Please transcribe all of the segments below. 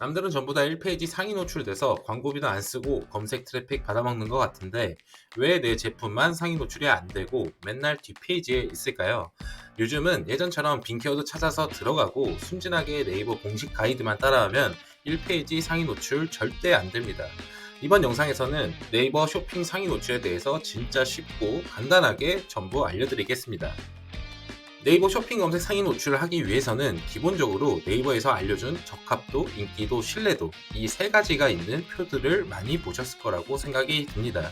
남들은 전부 다 1페이지 상위 노출돼서 광고비도 안 쓰고 검색 트래픽 받아먹는 것 같은데 왜 내 제품만 상위 노출이 안 되고 맨날 뒷페이지에 있을까요? 요즘은 예전처럼 빈 키워드 찾아서 들어가고 순진하게 네이버 공식 가이드만 따라하면 1페이지 상위 노출 절대 안 됩니다. 이번 영상에서는 네이버 쇼핑 상위 노출에 대해서 진짜 쉽고 간단하게 전부 알려드리겠습니다. 네이버 쇼핑 검색 상위 노출을 하기 위해서는 기본적으로 네이버에서 알려준 적합도, 인기도, 신뢰도 이 세 가지가 있는 표들을 많이 보셨을 거라고 생각이 듭니다.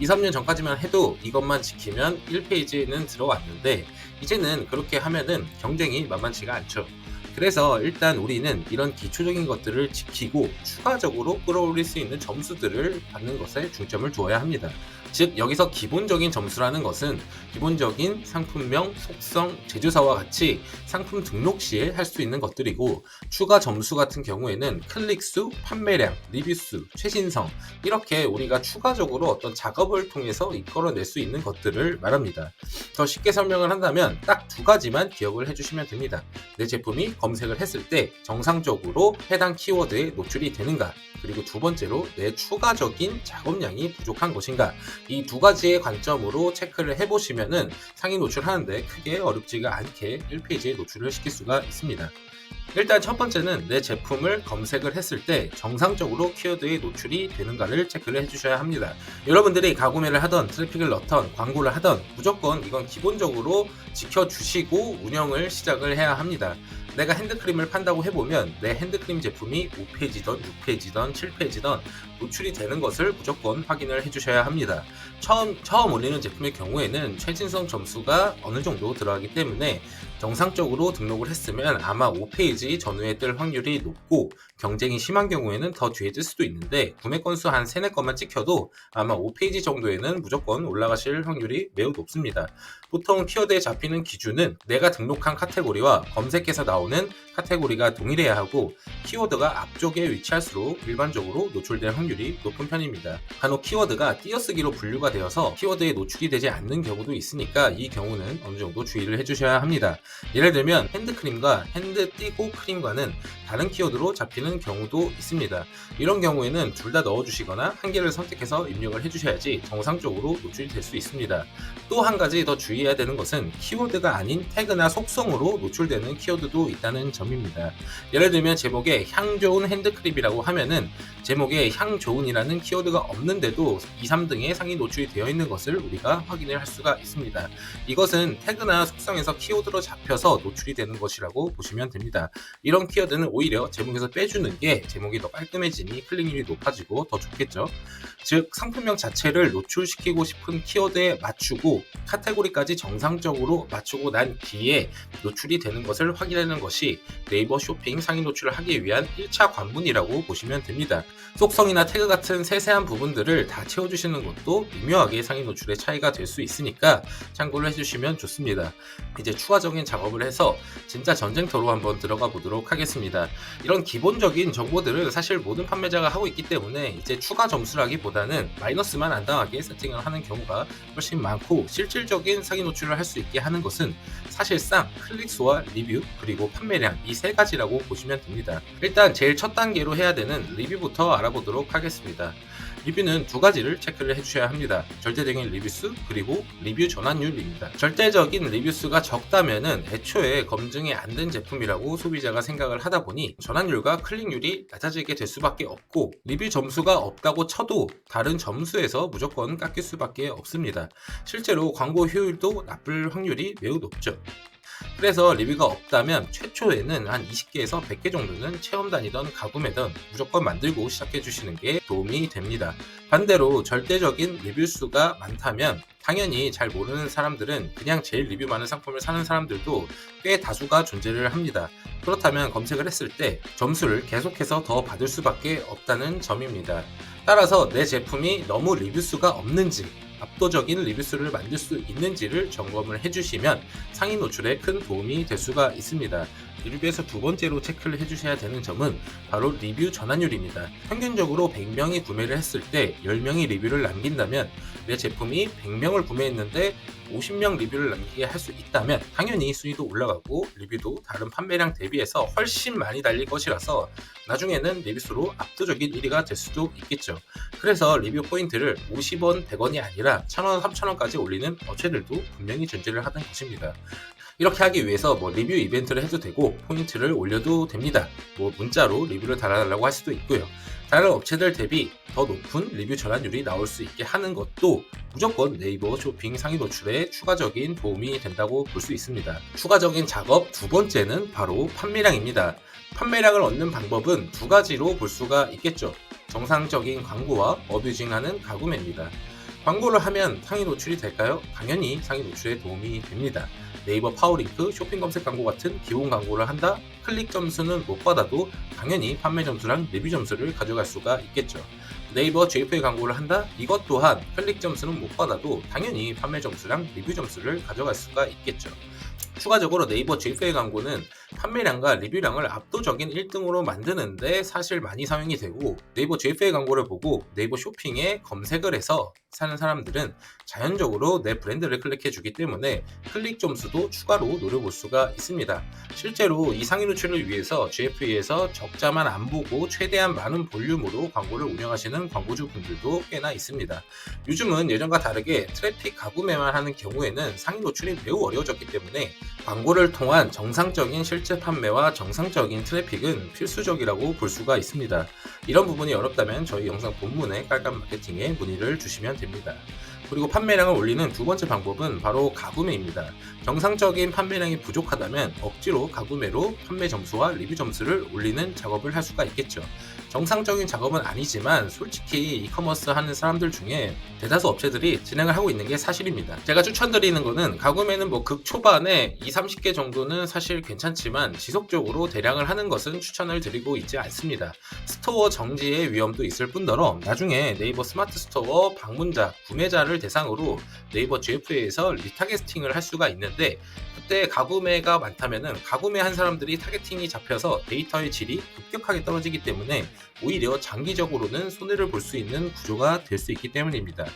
2, 3년 전까지만 해도 이것만 지키면 1페이지에는 들어왔는데 이제는 그렇게 하면은 경쟁이 만만치가 않죠. 그래서 일단 우리는 이런 기초적인 것들을 지키고 추가적으로 끌어올릴 수 있는 점수들을 받는 것에 중점을 두어야 합니다. 즉 여기서 기본적인 점수라는 것은 기본적인 상품명, 속성, 제조사와 같이 상품 등록 시에 할 수 있는 것들이고 추가 점수 같은 경우에는 클릭수, 판매량, 리뷰수, 최신성 이렇게 우리가 추가적으로 어떤 작업을 통해서 이끌어낼 수 있는 것들을 말합니다. 더 쉽게 설명을 한다면 딱 두 가지만 기억을 해주시면 됩니다. 내 제품이 검색을 했을 때 정상적으로 해당 키워드에 노출이 되는가 그리고 두 번째로 내 추가적인 작업량이 부족한 것인가 이 두 가지의 관점으로 체크를 해보시면은 상위 노출하는데 크게 어렵지가 않게 1페이지에 노출을 시킬 수가 있습니다. 일단 첫 번째는 내 제품을 검색을 했을 때 정상적으로 키워드에 노출이 되는가를 체크를 해주셔야 합니다. 여러분들이 가구매를 하던 트래픽을 넣던 광고를 하던 무조건 이건 기본적으로 지켜주시고 운영을 시작을 해야 합니다. 내가 핸드크림을 판다고 해보면 내 핸드크림 제품이 5페이지던 6페이지던 7페이지던 노출이 되는 것을 무조건 확인을 해주셔야 합니다. 처음, 처음 올리는 제품의 경우에는 최신성 점수가 어느 정도 들어가기 때문에 정상적으로 등록을 했으면 아마 5페이지 전후에 뜰 확률이 높고 경쟁이 심한 경우에는 더 뒤에 뜰 수도 있는데 구매 건수 한 3, 4건만 찍혀도 아마 5페이지 정도에는 무조건 올라가실 확률이 매우 높습니다. 보통 키워드에 잡히는 기준은 내가 등록한 카테고리와 검색해서 나오는 카테고리가 동일해야 하고 키워드가 앞쪽에 위치할수록 일반적으로 노출될 확률이 높은 편입니다. 간혹 키워드가 띄어쓰기로 분류가 되어서 키워드에 노출이 되지 않는 경우도 있으니까 이 경우는 어느 정도 주의를 해주셔야 합니다. 예를 들면 핸드크림과 핸드 띄고 크림과는 다른 키워드로 잡히는 경우도 있습니다. 이런 경우에는 둘 다 넣어주시거나 한 개를 선택해서 입력을 해주셔야지 정상적으로 노출이 될 수 있습니다. 또 한 가지 더 주의해야 되는 것은 키워드가 아닌 태그나 속성으로 노출되는 키워드도 있다는 점입니다. 예를 들면 제목에 향 좋은 핸드크림이라고 하면은 제목에 향 좋은이라는 키워드가 없는데도 2, 3등의 상위 노출이 되어 있는 것을 우리가 확인을 할 수가 있습니다. 이것은 태그나 속성에서 키워드로 잡혀서 노출이 되는 것이라고 보시면 됩니다. 이런 키워드는 오히려 제목에서 빼주는 게 제목이 더 깔끔해지니 클릭률이 높아지고 더 좋겠죠. 즉 상품명 자체를 노출시키고 싶은 키워드에 맞추고 카테고리까지 정상적으로 맞추고 난 뒤에 노출이 되는 것을 확인하는 것이 네이버 쇼핑 상위 노출을 하기 위한 1차 관문이라고 보시면 됩니다. 속성이나 태그 같은 세세한 부분들을 다 채워주시는 것도 미묘하게 상위 노출의 차이가 될 수 있으니까 참고를 해주시면 좋습니다. 이제 추가적인 작업을 해서 진짜 전쟁터로 한번 들어가 보도록 하겠습니다. 이런 기본적인 정보들을 사실 모든 판매자가 하고 있기 때문에 이제 추가 점수라기보다는 마이너스만 안 당하게 세팅을 하는 경우가 훨씬 많고 실질적인 상위 노출을 할 수 있게 하는 것은 사실상 클릭수와 리뷰 그리고 판매량 이 세 가지라고 보시면 됩니다. 일단 제일 첫 단계로 해야 되는 리뷰부터 알아보도록 하겠습니다. 리뷰는 두 가지를 체크를 해주셔야 합니다. 절대적인 리뷰수 그리고 리뷰 전환율입니다. 절대적인 리뷰수가 적다면은 애초에 검증이 안 된 제품이라고 소비자가 생각을 하다 보니 전환율과 클릭률이 낮아지게 될 수밖에 없고 리뷰 점수가 없다고 쳐도 다른 점수에서 무조건 깎일 수밖에 없습니다. 실제로 광고 효율도 나쁠 확률이 매우 높죠. 그래서 리뷰가 없다면 최초에는 한 20개에서 100개 정도는 체험 단이던 가구매던 무조건 만들고 시작해 주시는 게 도움이 됩니다. 반대로 절대적인 리뷰 수가 많다면 당연히 잘 모르는 사람들은 그냥 제일 리뷰 많은 상품을 사는 사람들도 꽤 다수가 존재를 합니다. 그렇다면 검색을 했을 때 점수를 계속해서 더 받을 수밖에 없다는 점입니다. 따라서 내 제품이 너무 리뷰 수가 없는지 압도적인 리뷰수를 만들 수 있는지를 점검을 해주시면 상위 노출에 큰 도움이 될 수가 있습니다. 리뷰에서 두 번째로 체크를 해주셔야 되는 점은 바로 리뷰 전환율입니다. 평균적으로 100명이 구매를 했을 때 10명이 리뷰를 남긴다면 내 제품이 100명을 구매했는데 50명 리뷰를 남기게 할 수 있다면 당연히 순위도 올라가고 리뷰도 다른 판매량 대비해서 훨씬 많이 달릴 것이라서 나중에는 리뷰수로 압도적인 1위가 될 수도 있겠죠. 그래서 리뷰 포인트를 50원, 100원이 아니라 1000원, 3000원까지 올리는 업체들도 분명히 존재를 하는 것입니다. 이렇게 하기 위해서 뭐 리뷰 이벤트를 해도 되고 포인트를 올려도 됩니다. 뭐 문자로 리뷰를 달아달라고 할 수도 있고요. 다른 업체들 대비 더 높은 리뷰 전환율이 나올 수 있게 하는 것도 무조건 네이버 쇼핑 상위 노출에 추가적인 도움이 된다고 볼 수 있습니다. 추가적인 작업 두 번째는 바로 판매량입니다. 판매량을 얻는 방법은 두 가지로 볼 수가 있겠죠. 정상적인 광고와 어뷰징하는 가구매입니다. 광고를 하면 상위 노출이 될까요? 당연히 상위 노출에 도움이 됩니다. 네이버 파워링크, 쇼핑 검색 광고 같은 기본 광고를 한다? 클릭 점수는 못 받아도 당연히 판매 점수랑 리뷰 점수를 가져갈 수가 있겠죠. 네이버 JPA 광고를 한다? 이것 또한 클릭 점수는 못 받아도 당연히 판매 점수랑 리뷰 점수를 가져갈 수가 있겠죠. 추가적으로 네이버 JPA 광고는 판매량과 리뷰량을 압도적인 1등으로 만드는데 사실 많이 사용이 되고 네이버 JPA 광고를 보고 네이버 쇼핑에 검색을 해서 사는 사람들은 자연적으로 내 브랜드를 클릭해 주기 때문에 클릭 점수도 추가로 노려볼 수가 있습니다. 실제로 이 상위 노출을 위해서 GFA에서 적자만 안 보고 최대한 많은 볼륨으로 광고를 운영하시는 광고주 분들도 꽤나 있습니다. 요즘은 예전과 다르게 트래픽 가구매만 하는 경우에는 상위 노출이 매우 어려워졌기 때문에 광고를 통한 정상적인 실제 판매와 정상적인 트래픽은 필수적이라고 볼 수가 있습니다. 이런 부분이 어렵다면 저희 영상 본문에 깔끔 마케팅에 문의를 주시면 됩니다. 그리고 판매량을 올리는 두 번째 방법은 바로 가구매입니다. 정상적인 판매량이 부족하다면 억지로 가구매로 판매 점수와 리뷰 점수를 올리는 작업을 할 수가 있겠죠. 정상적인 작업은 아니지만 솔직히 이커머스 하는 사람들 중에 대다수 업체들이 진행을 하고 있는 게 사실입니다. 제가 추천드리는 거는 가구매는 뭐 극초반에 2, 30개 정도는 사실 괜찮지만 지속적으로 대량을 하는 것은 추천을 드리고 있지 않습니다. 스토어 정지의 위험도 있을 뿐더러 나중에 네이버 스마트 스토어 방문자, 구매자를 대상으로 네이버 GFA에서 리타겟팅을 할 수가 있는데 그때 가구매가 많다면은 가구매 한 사람들이 타겟팅이 잡혀서 데이터의 질이 급격하게 떨어지기 때문에 오히려 장기적으로는 손해를 볼 수 있는 구조가 될 수 있기 때문입니다.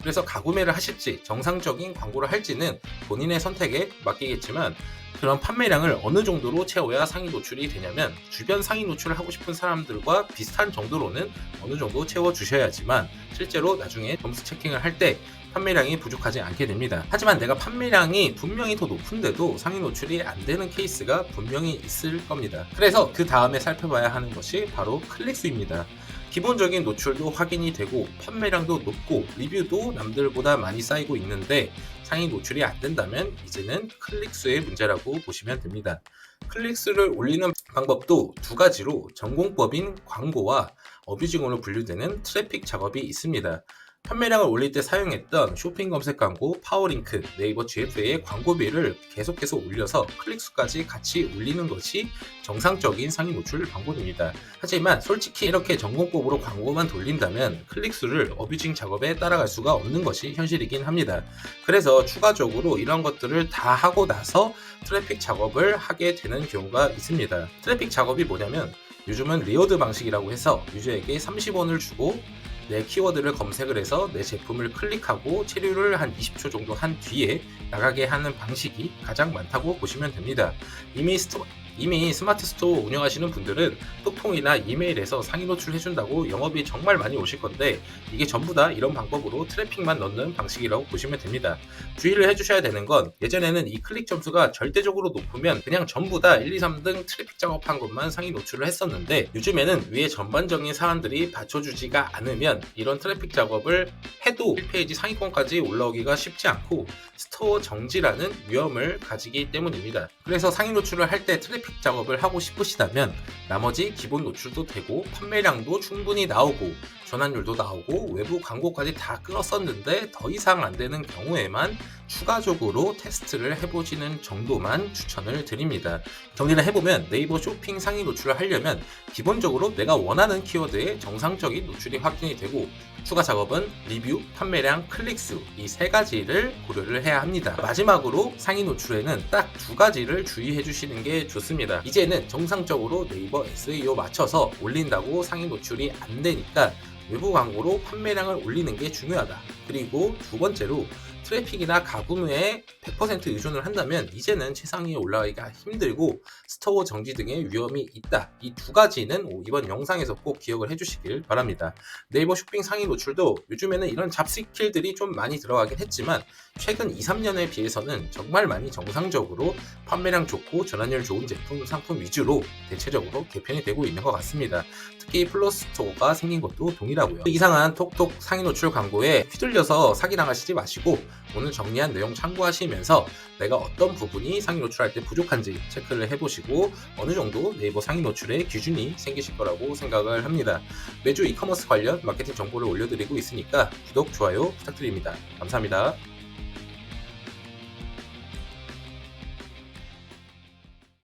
그래서 가구매를 하실지 정상적인 광고를 할지는 본인의 선택에 맡기겠지만 그런 판매량을 어느 정도로 채워야 상위 노출이 되냐면 주변 상위 노출을 하고 싶은 사람들과 비슷한 정도로는 어느 정도 채워 주셔야지만 실제로 나중에 점수 체킹을 할 때 판매량이 부족하지 않게 됩니다. 하지만 내가 판매량이 분명히 더 높은데도 상위 노출이 안 되는 케이스가 분명히 있을 겁니다. 그래서 그 다음에 살펴봐야 하는 것이 바로 클릭수입니다. 기본적인 노출도 확인이 되고 판매량도 높고 리뷰도 남들보다 많이 쌓이고 있는데 상위 노출이 안 된다면 이제는 클릭수의 문제라고 보시면 됩니다. 클릭수를 올리는 방법도 두 가지로 전공법인 광고와 어뷰징으로 분류되는 트래픽 작업이 있습니다. 판매량을 올릴 때 사용했던 쇼핑 검색 광고, 파워링크, 네이버 GFA의 광고비를 계속해서 올려서 클릭수까지 같이 올리는 것이 정상적인 상위 노출 방법입니다. 하지만 솔직히 이렇게 전공법으로 광고만 돌린다면 클릭수를 어뷰징 작업에 따라갈 수가 없는 것이 현실이긴 합니다. 그래서 추가적으로 이런 것들을 다 하고 나서 트래픽 작업을 하게 되는 경우가 있습니다. 트래픽 작업이 뭐냐면 요즘은 리오드 방식이라고 해서 유저에게 30원을 주고 내 키워드를 검색을 해서 내 제품을 클릭하고 체류를 한 20초 정도 한 뒤에 나가게 하는 방식이 가장 많다고 보시면 됩니다. 이미 스토, 이미 스마트 스토어 운영하시는 분들은 톡통이나 이메일에서 상위 노출 해준다고 영업이 정말 많이 오실 건데 이게 전부 다 이런 방법으로 트래픽만 넣는 방식이라고 보시면 됩니다. 주의를 해주셔야 되는 건 예전에는 이 클릭 점수가 절대적으로 높으면 그냥 전부 다 1, 2, 3등 트래픽 작업한 것만 상위 노출을 했었는데 요즘에는 위에 전반적인 사안들이 받쳐주지가 않으면 이런 트래픽 작업을 해도 1페이지 상위권까지 올라오기가 쉽지 않고 스토어 정지라는 위험을 가지기 때문입니다. 그래서 상위 노출을 할 때 트래픽 작업을 하고 싶으시다면 나머지 기본 노출도 되고 판매량도 충분히 나오고 전환율도 나오고 외부 광고까지 다 끌었었는데 더 이상 안 되는 경우에만 추가적으로 테스트를 해보시는 정도만 추천을 드립니다. 정리를 해보면 네이버 쇼핑 상위 노출을 하려면 기본적으로 내가 원하는 키워드의 정상적인 노출이 확인이 되고 추가 작업은 리뷰, 판매량, 클릭수 이 세 가지를 고려를 해야 합니다. 마지막으로 상위 노출에는 딱 두 가지를 주의해 주시는 게 좋습니다. 이제는 정상적으로 네이버 SEO 맞춰서 올린다고 상위 노출이 안 되니까 외부 광고로 판매량을 올리는 게 중요하다. 그리고 두 번째로 트래픽이나 가구매에 100% 의존을 한다면 이제는 최상위에 올라가기가 힘들고 스토어 정지 등의 위험이 있다. 이 두 가지는 이번 영상에서 꼭 기억을 해주시길 바랍니다. 네이버 쇼핑 상위 노출도 요즘에는 이런 잡스킬들이 좀 많이 들어가긴 했지만 최근 2, 3년에 비해서는 정말 많이 정상적으로 판매량 좋고 전환율 좋은 제품, 상품 위주로 대체적으로 개편이 되고 있는 것 같습니다. 특히 플러스 스토어가 생긴 것도 동일하고요. 이상한 톡톡 상위 노출 광고에 휘둘려서 사기당하시지 마시고 오늘 정리한 내용 참고하시면서 내가 어떤 부분이 상위 노출할 때 부족한지 체크를 해보시고 어느 정도 네이버 상위 노출의 기준이 생기실 거라고 생각을 합니다. 매주 이커머스 관련 마케팅 정보를 올려드리고 있으니까 구독, 좋아요 부탁드립니다. 감사합니다.